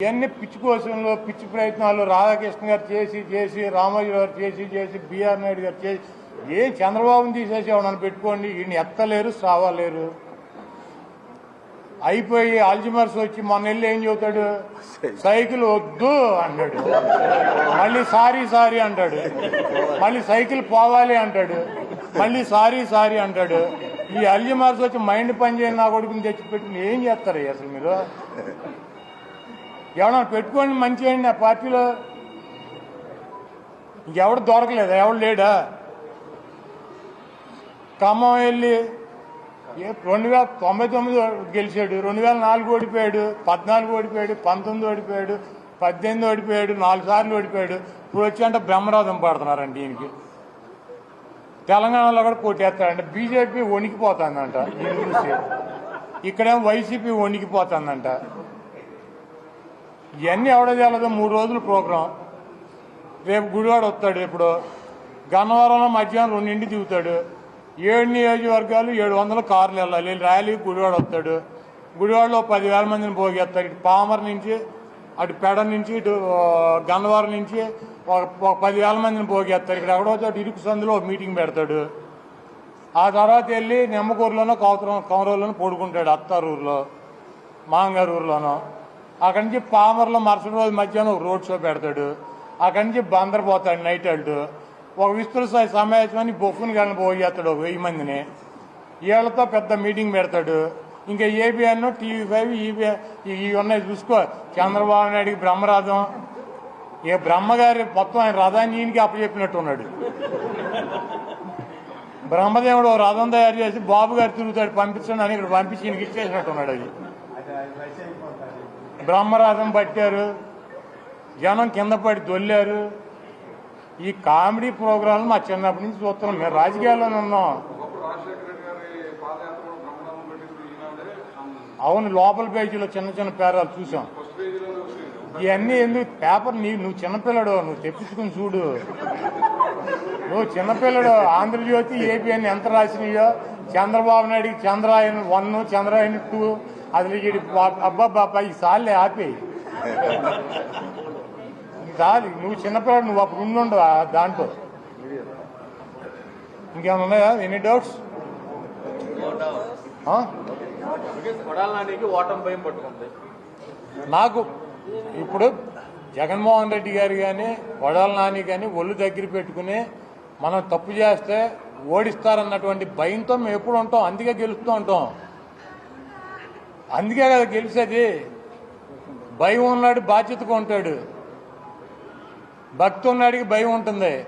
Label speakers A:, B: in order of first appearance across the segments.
A: ఇవన్నీ పిచ్చి కోసంలో పిచ్చి ప్రయత్నాలు రాధాకృష్ణ గారు చేసి చేసి రామోజీ గారు చేసి చేసి బీఆర్ నాయుడు గారు చేసి ఏం చంద్రబాబుని తీసేసి ఏమన్నా పెట్టుకోండి ఈయన ఎత్తలేరు సావలేరు. అయిపోయి అల్జిమర్స్ వచ్చి మన వెళ్ళి ఏం చెబుతాడు? సైకిల్ వద్దు అంటాడు. మళ్ళీ సారీ సారీ అంటాడు. మళ్ళీ సైకిల్ పోవాలి అంటాడు. మళ్ళీ సారీ సారీ అంటాడు. ఈ అల్జిమర్స్ వచ్చి మైండ్ పని చేయని నా కొడుకుని తెచ్చి పెట్టి ఏం చేస్తారు అసలు మీరు? ఎవడన్నా పెట్టుకోండి మంచి అండి ఆ పార్టీలో. ఇంకెవడు దొరకలేదా? ఎవడు లేడా? ఖమ్మం వెళ్ళి ఏ రెండు వేల తొంభై తొమ్మిది గెలిచాడు రెండు వేల నాలుగు ఓడిపోయాడు పద్నాలుగు ఓడిపోయాడు పంతొమ్మిది ఓడిపోయాడు పద్దెనిమిది ఓడిపోయాడు నాలుగు సార్లు ఓడిపోయాడు. ఇప్పుడు వచ్చి అంటే బ్రహ్మరథం పడుతున్నారండి దీనికి తెలంగాణలో కూడా కొట్టేస్తారంట. బీజేపీ వణికిపోతుందంట. దీన్ని ఇక్కడేమో వైసీపీ వణికిపోతుందంట. ఇవన్నీ ఎవడో చేయలేదు మూడు రోజులు ప్రోగ్రాం. రేపు గుడివాడ వస్తాడు ఇప్పుడు. గన్నవరంలో మధ్యాహ్నం రెండింటి దిగుతాడు. ఏడు నియోజకవర్గాలు ఏడు వందల కార్లు వెళ్ళాలి. ర్యాలీ గుడివాడ వస్తాడు. గుడివాడలో పదివేల మందిని పోగేస్తారు ఇటు పామర్ నుంచి అటు పెడ నుంచి ఇటు గన్నవరం నుంచి ఒక పదివేల మందిని పోగేస్తారు ఇక్కడ ఎక్కడో చోట ఇరుకు సందులో ఒక మీటింగ్ పెడతాడు. ఆ తర్వాత వెళ్ళి నిమ్మకూరులోనో కౌతరం కౌరవలోనో పడుకుంటాడు అత్తారూరులో మాంగారు ఊర్లోనో అక్కడి నుంచి పామర్లో మరుసటి రోజు మధ్యాహ్నం ఒక రోడ్ షో పెడతాడు. అక్కడి నుంచి బందర్ పోతాడు నైట్ వెళ్తూ ఒక విస్తృత స్థాయి సమావేశాన్ని బొఫ్ఫుని గలను పోయేస్తాడు ఒక వెయ్యి మందిని. వీళ్ళతో పెద్ద మీటింగ్ పెడతాడు. ఇంకా ఏబిఎన్ టీవీ ఫైవ్ ఈబిఎన్ ఇవి ఉన్నాయి చూసుకో. చంద్రబాబు నాయుడికి బ్రహ్మరథం. ఏ బ్రహ్మగారి మొత్తం ఆయన రథాన్ని ఈయనకి అప్పచెప్పినట్టు ఉన్నాడు. బ్రహ్మదేవుడు ఓ రథం తయారు చేసి బాబు గారు తిరుగుతాడు పంపించండి అని ఇక్కడ పంపించి ఈయనకి ఇచ్చేసినట్టు ఉన్నాడు అది బ్రహ్మరథం పట్టారు. జనం కింద పడి దొల్లారు. ఈ కామెడీ ప్రోగ్రాంలు మా చిన్నప్పటి నుంచి చూస్తున్నాం. మేము రాజకీయాల్లోనే ఉన్నాం. అవును లోపల పేజీలో చిన్న చిన్న పేరాలు చూసాం. ఇవన్నీ ఎందుకు? పేపర్ నీ నువ్వు చిన్నపిల్లడు నువ్వు తెప్పించుకుని చూడు. నువ్వు చిన్నపిల్లడు ఆంధ్రజ్యోతి ఏపీ అని ఎంత రాసినాయో? చంద్రబాబు నాయుడికి చంద్రాయన్ వన్ చంద్రాయన్ టూ అది నీకు అబ్బా ఈ సార్లే ఆపేయి చాలు నువ్వు చిన్నపిల్లాడు నువ్వు అప్పుడు ఉండుండవు దాంట్లో? ఇంకేమైనా ఉన్నాయా? ఎనీ డౌట్స్
B: భయం పట్టుకుంది
A: నాకు ఇప్పుడు జగన్మోహన్ రెడ్డి గారు కానీ వడాల నాని కానీ ఒళ్ళు దగ్గర పెట్టుకుని మనం తప్పు చేస్తే ఓడిస్తారన్నటువంటి భయంతో మేము ఎప్పుడు ఉంటాం. అందుకే గెలుస్తూ ఉంటాం. అందుకే కదా గెలిచేది. భయం ఉన్నాడు బాధ్యతగా ఉంటాడు. భక్తి ఉన్నాడికి భయం ఉంటుంది.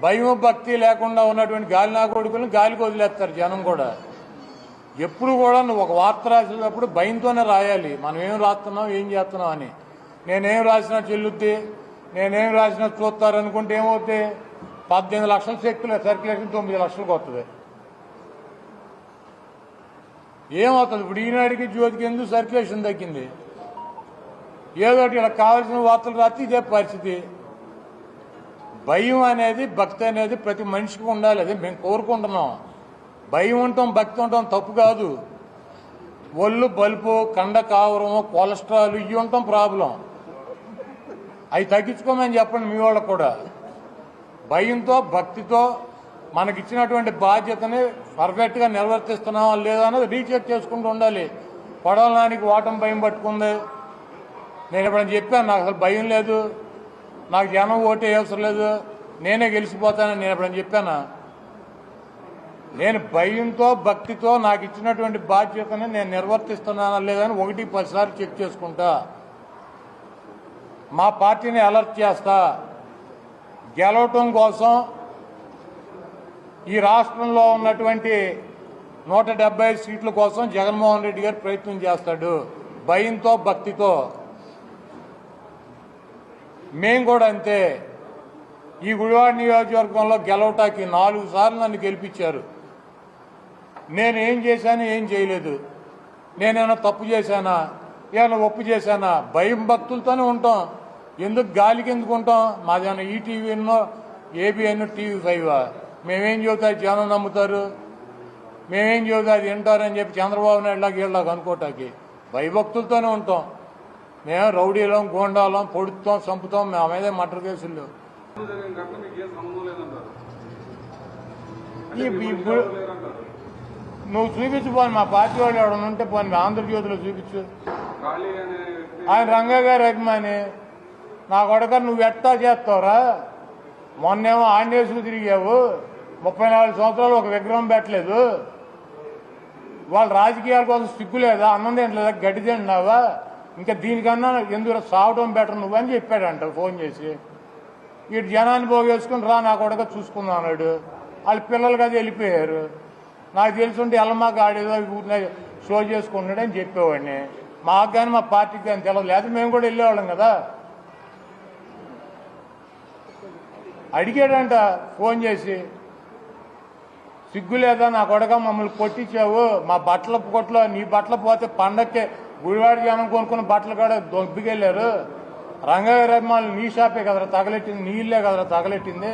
A: భయం భక్తి లేకుండా ఉన్నటువంటి గాలి నా కొడుకుని గాలికి వదిలేస్తారు జనం కూడా. ఎప్పుడు కూడా నువ్వు ఒక వార్త రాసేటప్పుడు భయంతోనే రాయాలి. మనం ఏం రాస్తున్నాం ఏం చేస్తున్నాం అని. నేనేం రాసినా చెల్లుద్ది నేనేం రాసినా చూస్తారు అనుకుంటే ఏమవుతుంది పద్దెనిమిది లక్షల శక్తులు సర్క్యులేషన్ తొమ్మిది లక్షలకు వస్తుంది ఏమవుతుంది? ఇప్పుడు ఈనాడికి జ్యోతికి ఎందుకు సర్క్యులేషన్ తగ్గింది ఏదో ఇలా కావాల్సిన వార్తలు రాస్తే ఇదే పరిస్థితి. భయం అనేది భక్తి అనేది ప్రతి మనిషికి ఉండాలి. అది మేము కోరుకుంటున్నాం. భయం ఉంటాం భక్తి ఉంటాం తప్పు కాదు. ఒళ్ళు బలుపు కండ కావరం కొలెస్ట్రాల్ ఇవి ఉంటాం ప్రాబ్లం. అవి తగ్గించుకోమని చెప్పండి మీ వాళ్ళకు కూడా. భయంతో భక్తితో మనకిచ్చినటువంటి బాధ్యతని పర్ఫెక్ట్గా నిర్వర్తిస్తున్నామా లేదా అన్నది రీచెక్ చేసుకుంటూ ఉండాలి. పొడవడానికి ఓటం భయం పట్టుకుంది. నేను ఎప్పుడైనా చెప్పాను నాకు అసలు భయం లేదు. నాకు జనం ఓటే అవసరం లేదు. నేనే గెలిచిపోతానని నేను ఎప్పుడైనా చెప్పానా? నేను భయంతో భక్తితో నాకు ఇచ్చినటువంటి బాధ్యతని నేను నిర్వర్తిస్తున్నానా లేదని ఒకటి పదిసార్లు చెక్ చేసుకుంటా. మా పార్టీని అలర్ట్ చేస్తా. గెలవటం కోసం ఈ రాష్ట్రంలో ఉన్నటువంటి నూట డెబ్బై ఐదు సీట్ల కోసం జగన్మోహన్ రెడ్డి గారు ప్రయత్నం చేస్తాడు. భయంతో భక్తితో. మేము కూడా అంతే. ఈ గుడివాడ నియోజకవర్గంలో గెలవటానికి నాలుగు సార్లు నన్ను గెలిపించారు. నేను ఏం చేశాను ఏం చేయలేదు. నేనేమైనా తప్పు చేశానా? ఏమైనా ఒప్పు చేశానా? భయం భక్తులతోనే ఉంటాం. ఎందుకు గాలికి ఎందుకు ఉంటాం? మాదేమైనా ఈటీవీనో ఏబిఎన్ టీవీ ఫైవ్? మేమేం చెబుతా జనం నమ్ముతారు? మేమేం చెబుతా అది వింటారని చెప్పి చంద్రబాబు నాయుడు లాగా వీళ్ళలాగా అనుకోటానికి భయభక్తులతోనే ఉంటాం. మేము రౌడీలం గోండాలం పొడుస్తాం చంపుతాం మేము మీదే మటర్ కేసులు. ఇప్పుడు- నువ్వు చూపించు పోని మా పార్టీ వాళ్ళు ఎవడన్నా ఉంటే పోని ఆంధ్రజ్యోతిలో చూపించు. ఆయన రంగ గారి అభిమాని. నా కొడక నువ్వు ఎట్టా చేస్తావురా? మొన్నేమో ఆంజనేయులు తిరిగావు. ముప్పై నాలుగు సంవత్సరాలు ఒక విగ్రహం పెట్టలేదు. వాళ్ళ రాజకీయాల కోసం సిగ్గు లేదా? అన్నం తినలేదా? గడ్డి తింటున్నావా? ఇంకా దీనికన్నా ఎందుకు సావడం బెటర్ నువ్వు అని చెప్పాడంట ఫోన్ చేసి. ఇటు జనాన్ని పోగేసుకుని రా నా కొడక చూసుకుందాం అన్నాడు. వాళ్ళ పిల్లలు కదా వెళ్ళిపోయారు. నాకు తెలుసుంటే ఎల్లమాక ఆడేదో షో చేసుకుంటున్నాడు అని చెప్పేవాడిని. మాకు కానీ మా పార్టీకి కానీ తెలియదు లేదా మేము కూడా వెళ్ళేవాళ్ళం కదా. అడిగాడంట ఫోన్ చేసి. సిగ్గు లేదా నా కొడక మమ్మల్ని కొట్టించావు? మా బట్టల కొట్లో నీ బట్టలు పోతే పండక్కే గుడివాడి జనం కొనుక్కున్న బట్టలు కూడా దొబ్బికెళ్ళారు. రంగయ్య నీ షాపే కదరా తగలెట్టింది నీళ్ళే కదరా తగలెట్టింది.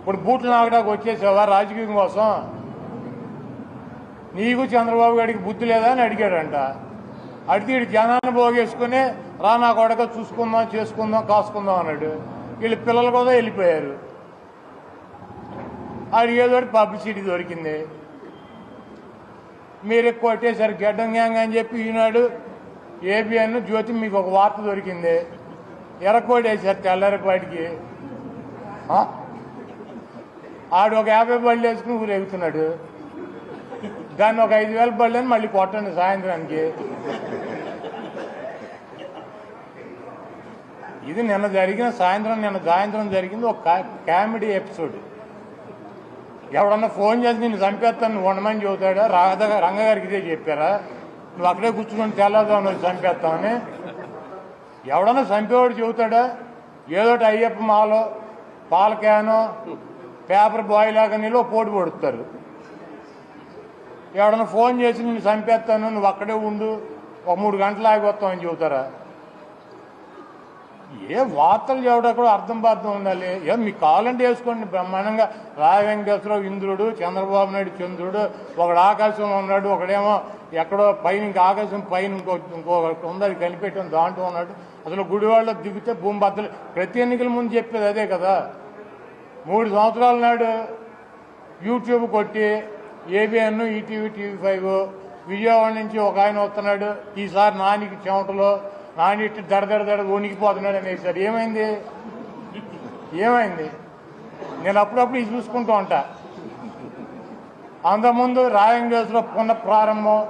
A: ఇప్పుడు బూట్లు నాగడానికి వచ్చేసావా రాజకీయం కోసం? నీకు చంద్రబాబు గారికి బుద్ధి లేదా అని అడిగాడంట. అడిగి ఇటు జనాన్ని పోగేసుకుని రా నా కొడక చూసుకుందాం చేసుకుందాం కాసుకుందాం అన్నాడు. వీళ్ళు పిల్లలు కూడా వెళ్ళిపోయారు. అడిగేదో పబ్లిసిటీ దొరికింది. మీరు కొట్టేశారు గడ్డం గ్యాంగ్ అని చెప్పి ఈనాడు ఏబిఎన్ జ్యోతి మీకు ఒక వార్త దొరికింది. ఎర్రకోటేశారు తెల్లరిపాటికి ఆడు ఒక యాభై బళ్ళు వేసుకుని ఊరేగుతున్నాడు దాన్ని ఒక ఐదు వేల బళ్ళని మళ్ళీ కొట్టండి సాయంత్రానికి. ఇది నిన్న జరిగిన సాయంత్రం నిన్న సాయంత్రం జరిగింది ఒక కా- కామెడీ ఎపిసోడ్. ఎవడన్నా ఫోన్ చేసి నిన్ను చంపేస్తాను నువ్వు ఉండమని చెబుతాడా? రాధ రంగగారికి ఇదే చెప్పారా? నువ్వు అక్కడే కూర్చుని తెల్లదావు నువ్వు చంపేస్తామని ఎవడన్నా చంపేవాడు చెబుతాడా? ఏదోటి అయ్యప్ప మాలో పాల పేపర్ బాయ్ లాగా నీళ్ళు పోటీ పడుతారు. ఎవడన్నా ఫోన్ చేసి నిన్ను చంపేస్తాను నువ్వు అక్కడే ఉండు ఒక మూడు గంటలు ఆగి వస్తామని చెబుతారా? ఏ వార్తలు చెప్పడం కూడా అర్థం బాధం ఉండాలి ఏ మీకు కావాలంటే వేసుకోండి. బ్రహ్మాండంగా రాయ వెంకటేశ్వరరావు ఇంద్రుడు చంద్రబాబు నాయుడు చంద్రుడు ఒకడు ఆకాశంలో ఉన్నాడు ఒకడేమో ఎక్కడో పైన ఇంకా ఆకాశం పైన ఇంకో ఇంకో ఉందని కనిపెట్టిన దాంట్లో ఉన్నాడు. అసలు గుడివాళ్ళ దిగితే భూమి బద్దలు ప్రతి ఎన్నికల ముందు చెప్పేది అదే కదా. మూడు సంవత్సరాల నాడు యూట్యూబ్ కొట్టి ABN ETV TV five Vijayawada నుంచి ఒక ఆయన వస్తున్నాడు. ఈసారి నానికి చెమటలో నాని ఇట్టు దడ దడ దడ వణికిపోతున్నాడు అనేసారు ఏమైంది? ఏమైంది? నేను అప్పుడప్పుడు ఇది చూసుకుంటూ ఉంటా. అంతకుముందు రాయంగేస్లో పునః ప్రారంభం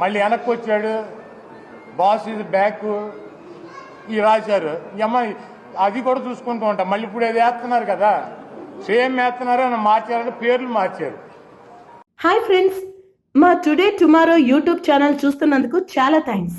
A: మళ్ళీ వెనక్కి వచ్చాడు. బాస్ ఇది బ్యాక్ ఈ రాశారు. ఈ అమ్మాయి అది కూడా చూసుకుంటూ ఉంటాం. మళ్ళీ ఇప్పుడు ఏది వేస్తున్నారు కదా. సేమ్ వేస్తున్నారు అని మార్చారంటే పేర్లు మార్చారు.
B: హాయ్ ఫ్రెండ్స్ మా టుడే టుమారో యూట్యూబ్ ఛానల్ చూస్తున్నందుకు చాలా థ్యాంక్స్